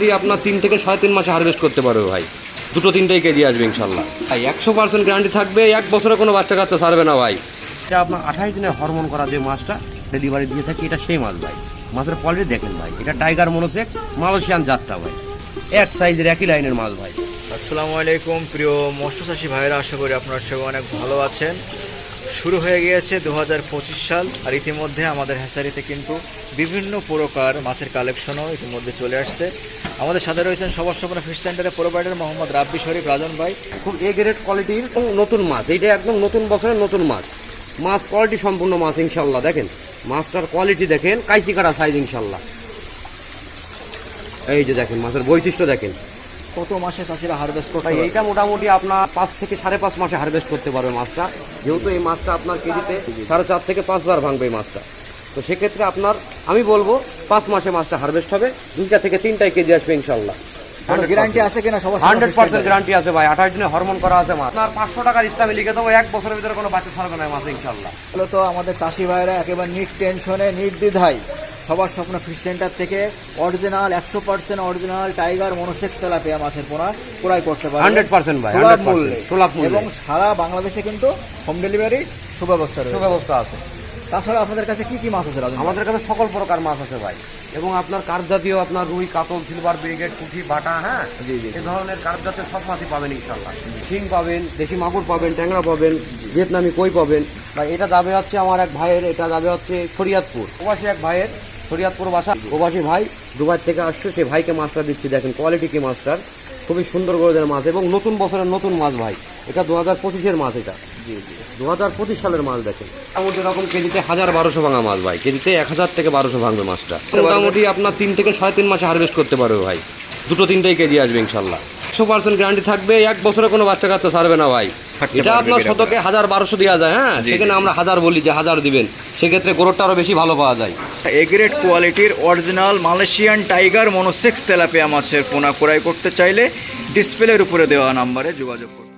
দিয়ে আপনার তিন থেকে সাড়ে তিন মাসে হারভেস্ট করতে পারবে ভাই। দুটো তিনটেই কেজি আসবে ইনশাল্লাহ ভাই একশো পার্সেন্ট গ্যারান্টি থাকবে এক বছরে কোনো বাচ্চা কাচ্চা ছাড়বে না ভাই। এটা আপনার আঠাশ দিনে হরমোন করা যে মাছটা ডেলিভারি দিয়ে থাকি এটা সেই মাছ ভাই। মাছের কোয়ালিটি দেখেন ভাই এটা টাইগার মনোসেক মালয়েশিয়ান জাতটা ভাই। এক সাইজের একই লাইনের মাছ ভাই। আসসালামু আলাইকুম প্রিয় মৎস্য চাষী ভাইরা আশা করি আপনার সবাই অনেক ভালো আছেন। শুরু হয়ে গিয়েছে দু হাজার পঁচিশ সাল, আর ইতিমধ্যে আমাদের হ্যাচারিতে কিন্তু বিভিন্ন প্রকার মাছের কালেকশনও ইতিমধ্যে চলে আসছে। আমাদের সাথে রয়েছেন সবার সপনা ফিশ সেন্টারের প্রোভাইডার মোহাম্মদ রাব্বি শরীফ, রাজন ভাই। খুব এ গ্রেড কোয়ালিটির নতুন মাছ। এইটা একদম নতুন বছরের নতুন মাছ। মাছ কোয়ালিটি সম্পূর্ণ মাছ ইনশাল্লাহ দেখেন, মাছটার কোয়ালিটি দেখেন কাইচি কাটা সাইজ ইনশাল্লাহ এই যে দেখেন, মাছের বৈশিষ্ট্য দেখেন। কত মাসে চাষিরা হারভেস্ট করতে পারে? এইটা মোটামুটি আপনার পাঁচ থেকে সাড়ে পাঁচ মাসে হারভেস্ট করতে পারবে মাছটা। যেহেতু এই মাছটা আপনার কেজিতে সাড়ে চার থেকে পাঁচ হাজার ভাঙবে এই মাছটা। তো সেক্ষেত্রে আপনার আমি বলব পাঁচ মাসে মাছটা হারভেস্ট হবে দুইটা থেকে তিনটাই কেজি আসবে ইনশাল্লাহ গ্যারান্টি আছে কিনা? সবার হান্ড্রেড পার্সেন্ট গ্যারান্টি আছে। ভাই আঠাশ দিনে হরমোন করা আছে মাছ। আপনার পাঁচশো টাকার ইসলামে লিখে দেবো এক বছরের ভিতরে কোনো বাচ্চা ছাড়বে না মাছ ইনশাল্লাহ তো আমাদের চাষি ভাইরা একেবারে নিট টেনশনে নির্দ্বিধায় সবার স্বপ্ন ফিশ সেন্টার থেকে অরিজিনাল একশো percent original tiger monosex tilapia মাছের পোনা ক্রয় করতে পারে 100% ভাই, সুলভ মূল্যে। এবং সারা বাংলাদেশে কিন্তু হোম ডেলিভারি সুব্যবস্থা রয়েছে। সুব্যবস্থা আছে। তাছাড়া আপনাদের কাছে কি কি মাছ আছে আমাদের কাছে সকল প্রকার মাছ আছে ভাই। এবং আপনার কার্প জাতীয় আপনার রুই কাতল সিলভার ব্রিগেড পুঁটি বাটা হ্যাঁ? জি, জি। এই ধরনের কার্প জাতীয় সব মাছই পাবেন ইনশাল্লাহ শিং পাবেন দেশি মাগুর পাবেন ট্যাংরা পাবেন ভিয়েতনামি কই পাবেন। বা এটা যাবে হচ্ছে আমার এক ভাইয়ের এটা যাবে হচ্ছে শরিয়াতপুর। প্রবাসী এক ভাইয়ের শরিয়াতপুর বাসা। প্রবাসী ভাই দুবাই থেকে আসছে সে ভাইকে মাছটা দিচ্ছি দেখেন কোয়ালিটি কি মাছটার। খুবই সুন্দর গরদের মাছ এবং নতুন বছরের নতুন মাছ ভাই। এটা দু হাজার পঁচিশের মাছ এটা। জি জি। দু হাজার পঁচিশ সালের মাছ দেখেন। মোটামুটি রকম কেজিতে হাজার বারোশো ভাঙা মাছ ভাই কেজিতে এক হাজার থেকে বারোশো ভাঙবে মাছটা। মোটামুটি আপনার তিন থেকে সাড়ে তিন মাসে হারভেস্ট করতে পারবে ভাই। দুটো তিনটেই কেজি আসবে ইনশাল্লাহ। একশো পার্সেন্ট গ্যারান্টি থাকবে এক বছরে কোনো বাচ্চা কাচ্চা ছাড়বে না ভাই। এটা আপনার শতকে হাজার বারোশো দেওয়া যায় হ্যাঁ? সেখানে আমরা হাজার বলি যে হাজার দিবেন। সেক্ষেত্রে গরুরটা আরও বেশি ভালো পাওয়া যায়। এগ্রেড কোয়ালিটির original Malaysian tiger monosex tilapia মাছের পোনা ক্রয় করতে চাইলে ডিসপ্লের উপরে দেওয়া নাম্বারে যোগাযোগ করুন।